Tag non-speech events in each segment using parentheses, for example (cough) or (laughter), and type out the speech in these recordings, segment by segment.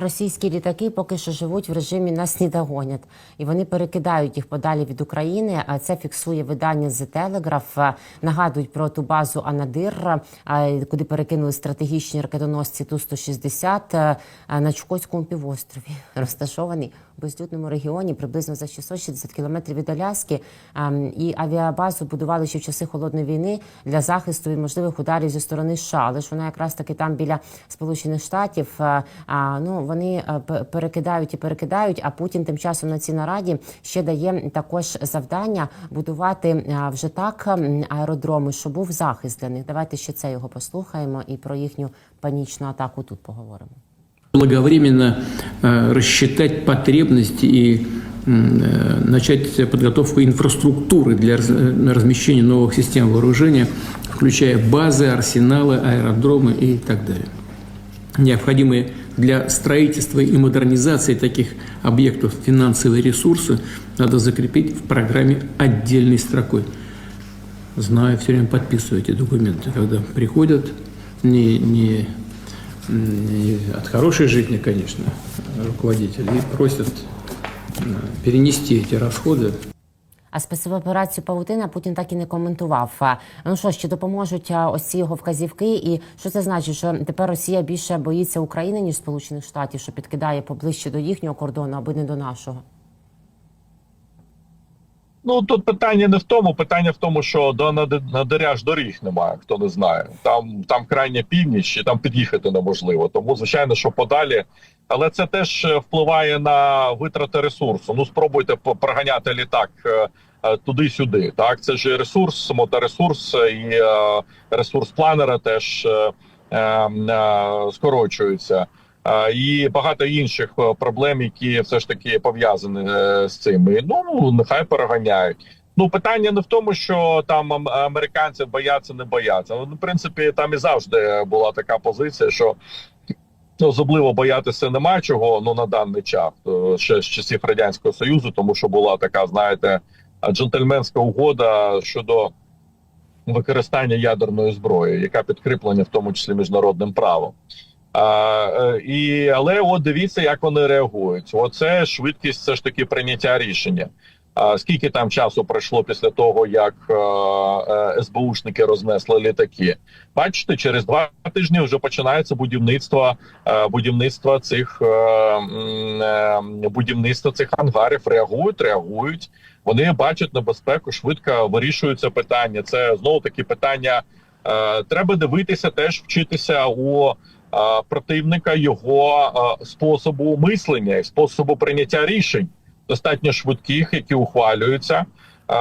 Російські літаки поки що живуть в режимі нас не догонять, і вони перекидають їх подалі від України. А це фіксує видання The Telegraph. Нагадують про ту базу Анадир, куди перекинули стратегічні ракетоносці Ту 160 а, на Чукотському півострові, (laughs) розташований у безлюдному регіоні приблизно за 660 кілометрів від Аляски. І авіабазу будували ще в часи холодної війни для захисту від можливих ударів зі сторони США. Але ж вона якраз таки там біля Сполучених Штатів. Ну вони а, п- перекидають і перекидають. А Путін тим часом на цій нараді ще дає також завдання будувати а, вже так м, аеродроми, щоб був захист для них. Давайте ще це його послухаємо і про їхню панічну атаку тут поговоримо. благовременно э, рассчитать потребности и м, э, начать подготовку инфраструктуры для раз- э, размещения новых систем вооружения, включая базы, арсеналы, аэродромы и так далее. Необходимые для строительства и модернизации таких объектов финансовые ресурсы надо закрепить в программе отдельной строкой. Знаю, все время подписываю эти документы, когда приходят не, не не от хорошей жизни, конечно, руководители, и просят э, перенести эти расходы А спецоперацію Павутина Путін так і не коментував. Ну що ще допоможуть ось ці його вказівки? І що це значить? Що тепер Росія більше боїться України ніж Сполучених Штатів, що підкидає поближче до їхнього кордону, аби не до нашого? Ну тут питання не в тому, питання в тому, що до Нади- доріг немає, хто не знає. Там там крайня північ, і там під'їхати неможливо. Тому звичайно, що подалі. Але це теж е, впливає на витрати ресурсу. Ну спробуйте проганяти літак е, е, туди-сюди. Так, це ж ресурс, моторесурс і ресурс планера теж е, е, е, скорочується. І багато інших е, проблем, які все ж таки пов'язані е, з цим. І, Ну нехай переганяють. Ну питання не в тому, що там американці бояться, не бояться. Ну, в принципі, там і завжди була така позиція, що ну, особливо боятися немає чого. Ну на даний час е, ще з часів радянського союзу, тому що була така, знаєте, джентльменська угода щодо використання ядерної зброї, яка підкріплена в тому числі міжнародним правом. А, е, і, але от дивіться, як вони реагують. Оце швидкість все ж таки прийняття рішення. А, скільки там часу пройшло після того, як е, е, СБУшники рознесли літаки? Бачите, через два тижні вже починається будівництво е, будівництво цих е, е, будівництво цих ангарів. Реагують, реагують. Вони бачать небезпеку, швидко вирішуються питання. Це знову таки питання. Е, треба дивитися, теж вчитися у противника його е, способу мислення і способу прийняття рішень, достатньо швидких, які ухвалюються, е,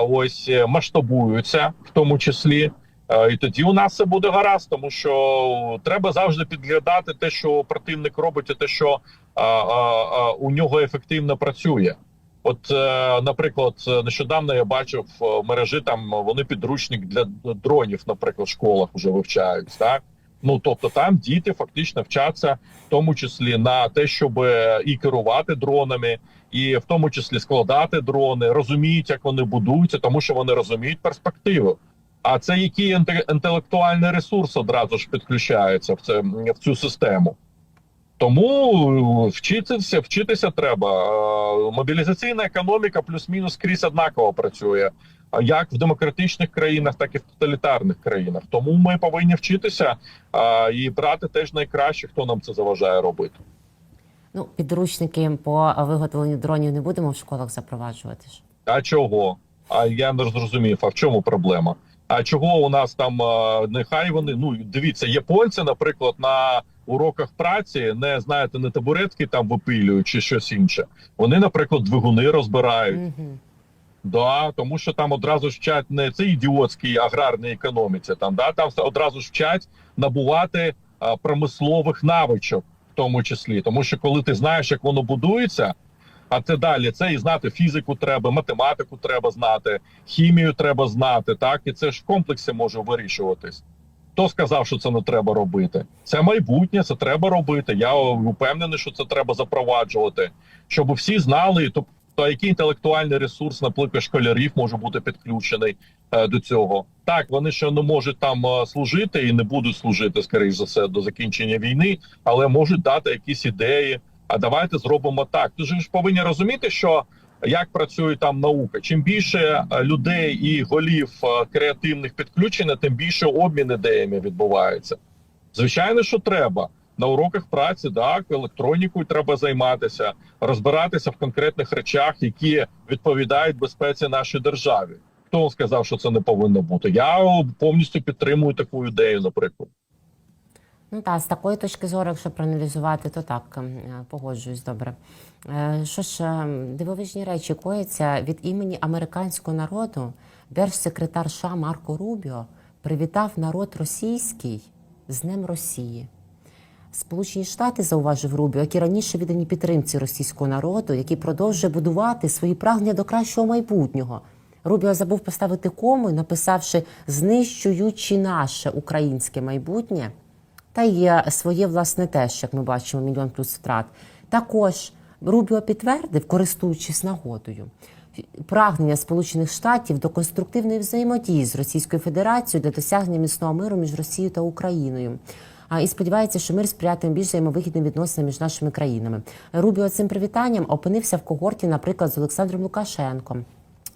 ось е, масштабуються, в тому числі. Е, І тоді у нас все буде гаразд, тому що треба завжди підглядати те, що противник робить, і те, що а, а, у нього ефективно працює. От, е, наприклад, е, нещодавно я бачив е, в мережі там вони підручник для дронів, наприклад, в школах вже вивчають. Так ну тобто там діти фактично вчаться, в тому числі на те, щоб е, і керувати дронами, і в тому числі складати дрони, розуміють, як вони будуються, тому що вони розуміють перспективу. А це який інтелектуальний ресурс одразу ж підключається в це в цю систему. Тому е, вчитися, вчитися треба. Е, Мобілізаційна економіка плюс-мінус крізь однаково працює, як в демократичних країнах, так і в тоталітарних країнах. Тому ми повинні вчитися е, і брати теж найкраще, хто нам це заважає робити. Ну, підручники по виготовленню дронів не будемо в школах запроваджувати ж. А чого? А я не зрозумів, а в чому проблема? А чого у нас там нехай вони ну дивіться, японці, наприклад, на уроках праці не знаєте, не табуретки там випилюють чи щось інше. Вони, наприклад, двигуни розбирають. Угу. Да, тому що там одразу ж вчать не це ідіотській аграрній економіці. Там да там одразу ж вчать набувати а, промислових навичок, в тому числі, тому що коли ти знаєш, як воно будується. А це далі це і знати фізику треба, математику треба знати, хімію треба знати. Так і це ж в комплексі може вирішуватись. Хто сказав, що це не треба робити? Це майбутнє, це треба робити. Я впевнений, що це треба запроваджувати, щоб всі знали, тобто який інтелектуальний ресурс, наприклад, школярів може бути підключений, е, до цього. Так, вони ще не можуть там е, служити і не будуть служити, скоріш за все, до закінчення війни, але можуть дати якісь ідеї. А давайте зробимо так. Ти ж повинні розуміти, що як працює там наука. Чим більше е, людей і голів е, креативних підключено, тим більше обмін ідеями відбувається. Звичайно, що треба. На уроках праці, так, електронікою треба займатися, розбиратися в конкретних речах, які відповідають безпеці нашій державі. Хто вам сказав, що це не повинно бути? Я повністю підтримую таку ідею, наприклад. Ну так, з такої точки зору, якщо проаналізувати, то так ем, е, погоджуюсь добре. Е, Що ж, ем, дивовижні речі кояться від імені американського народу. Держсекретар США Марко Рубіо привітав народ російський з Днем Росії. Сполучені Штати, зауважив Рубіо, які раніше віддані підтримці російського народу, який продовжує будувати свої прагнення до кращого майбутнього. Рубіо забув поставити кому, написавши знищуючи наше українське майбутнє, та є своє власне теж, як ми бачимо, мільйон плюс втрат. Також Рубіо підтвердив, користуючись нагодою, прагнення Сполучених Штатів до конструктивної взаємодії з Російською Федерацією для досягнення міцного миру між Росією та Україною. А і сподівається, що мир сприятиме більш взаємовигідним відносинам між нашими країнами. Рубіо цим привітанням опинився в когорті, наприклад, з Олександром Лукашенком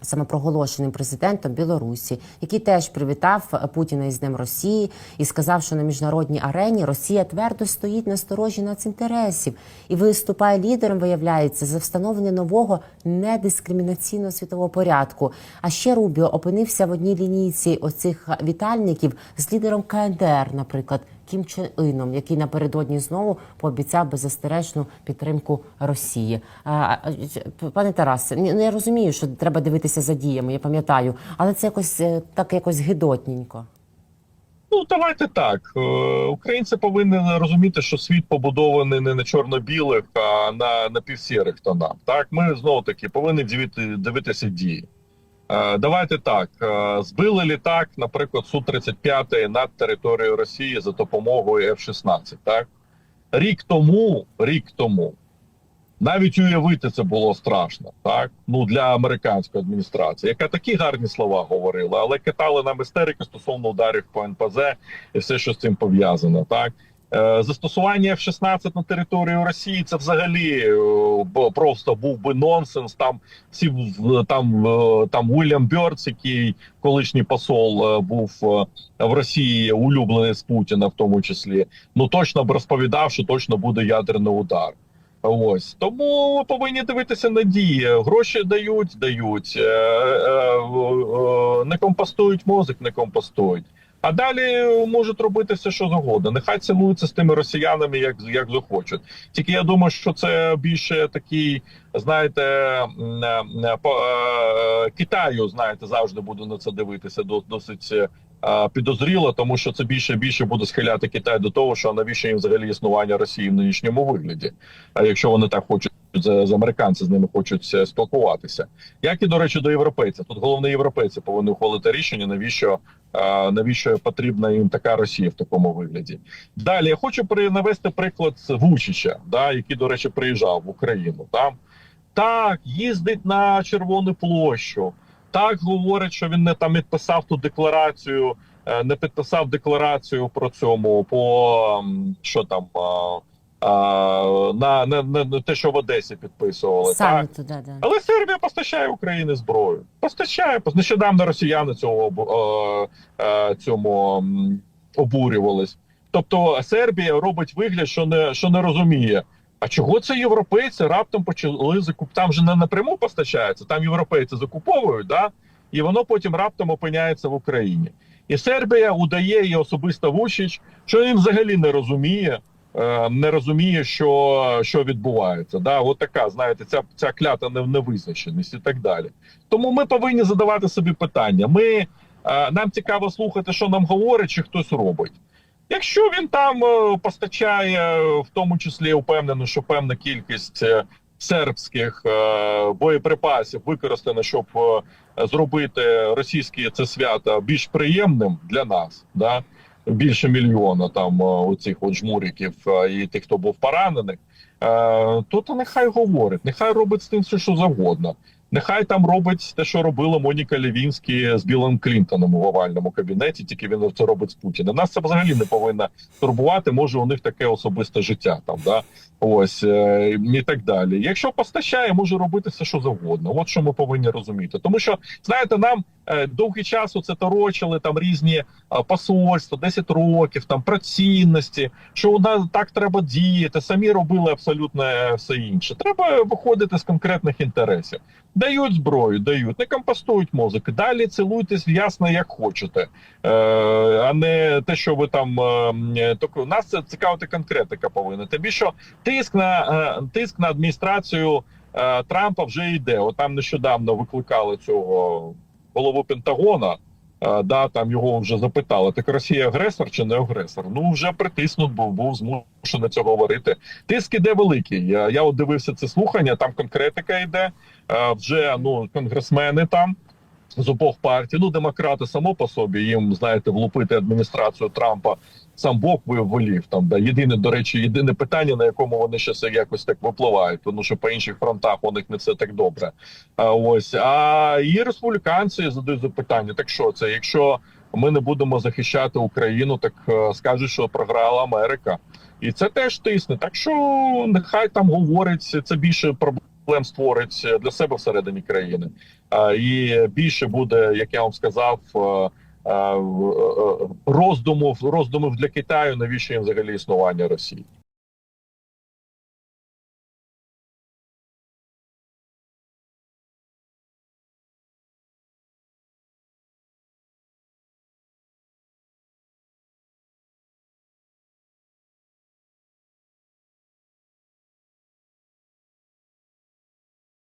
самопроголошеним президентом Білорусі, який теж привітав Путіна із Днем Росії і сказав, що на міжнародній арені Росія твердо стоїть на сторожі націнтересів і виступає лідером, виявляється, за встановлення нового недискримінаційного світового порядку. А ще Рубіо опинився в одній лінійці оцих вітальників з лідером КНДР, наприклад. Кім Чен Іном, який напередодні знову пообіцяв беззастережну підтримку Росії. А, Пане Тарасе, ні, ну, розумію, що треба дивитися за діями, я пам'ятаю, але це якось е, так якось гидотненько. Ну давайте так. Е, Українці повинні розуміти, що світ побудований не на чорно-білих, а на напівсірих тонах. Так, ми знову таки повинні дивити, дивитися дії. Е, Давайте так. е, Збили літак, наприклад, Су-35 над територією Росії за допомогою F-16. Так рік тому, рік тому, навіть уявити це було страшно, так ну для американської адміністрації, яка такі гарні слова говорила, але катали нам істерики стосовно ударів по НПЗ і все, що з цим пов'язано. Так застосування F-16 на територію Росії це взагалі е, просто був би нонсенс. Там всі там, е, там Уільям Бьордс, який колишній посол е, був е, в Росії, улюблений з Путіна, в тому числі. Ну точно б розповідав, що точно буде ядерний удар. Ось тому повинні дивитися на дії. Гроші дають, дають, е, е, е, не компостують мозок, не компостують. А далі можуть робити все, що завгодно. Нехай цілуються з тими росіянами, як як захочуть. Тільки я думаю, що це більше такий, знаєте, по е, Китаю, знаєте, завжди буду на це дивитися до- досить е, підозріло, тому що це більше і більше буде схиляти Китай до того, що навіщо їм взагалі існування Росії в нинішньому вигляді. Якщо вони так хочуть з, з американці з ними хочуть е, спілкуватися, як і до речі, до європейців. Тут головне європейці повинні ухвалити рішення, навіщо е, навіщо потрібна їм така Росія в такому вигляді. Далі я хочу навести приклад Вучича, да, який, до речі, приїжджав в Україну. Там так їздить на Червону площу. Так говорить, що він не там підписав ту декларацію, е, не підписав декларацію про цьому по що там. На, на, на, на те, що в Одесі підписували, так Самі туди, да. але Сербія постачає Україні зброю. Постачає нещодавно росіяни цього е, цьому обурювались. Тобто Сербія робить вигляд, що не що не розуміє. А чого це європейці раптом почали закуп? Там же не напряму постачається, там європейці закуповують, да? і воно потім раптом опиняється в Україні. І Сербія удає і особисто Вучич, що він взагалі не розуміє, не розуміє, що, що відбувається. Да? От така, знаєте, ця, ця клята невизначеність і так далі. Тому ми повинні задавати собі питання. Ми, е, нам цікаво слухати, що нам говорить, чи хтось робить. Якщо він там е, постачає, е, в тому числі впевнено, що певна кількість е, сербських е, боєприпасів використана, щоб е, зробити російське це свято більш приємним для нас, да? Більше мільйона там е, оцих от жмуриків е, і тих, хто був поранений, е, то, то нехай говорить, нехай робить з тим все, що завгодно. Нехай там робить те, що робила Моніка Лівінські з Білим Клінтоном у овальному кабінеті, тільки він це робить з Путіним. Нас це взагалі не повинно турбувати. Може, у них таке особисте життя там, да ось е, і так далі. Якщо постачає, може робити все, що завгодно. От що ми повинні розуміти. Тому що знаєте, нам е, довгий час це торочили там різні е, посольства, 10 років, там про цінності, що у нас так треба діяти. Самі робили абсолютно все інше. Треба виходити з конкретних інтересів. Дають зброю, дають, не компостують мозок. Далі цілуйтесь ясно, як хочете, а не те, що ви там е, так, нас це цікавити конкретика повинна. Тобі що тиск на е, тиск на адміністрацію е, Трампа вже йде. От там нещодавно викликали цього голову Пентагона. е, Да, там його вже запитали: так Росія агресор чи не агресор? Ну вже притиснут був, був змушений цього говорити. Тиск іде великий. Я, от дивився це слухання. Там конкретика йде. Вже ну конгресмени там з обох партій. Ну, демократи само по собі їм знаєте, влупити адміністрацію Трампа. Сам Бог виволів там. Да єдине, до речі, єдине питання, на якому вони ще все якось так випливають, тому що по інших фронтах у них не все так добре. А ось а і республіканці задають запитання: так що це? Якщо ми не будемо захищати Україну, так е, скажуть, що програла Америка, і це теж тисне. Так що нехай там говорить це більше проблем створить для себе всередині країни. А, і більше буде, як я вам сказав. е, е, е, роздумів роздумів для Китаю, навіщо їм взагалі існування Росії.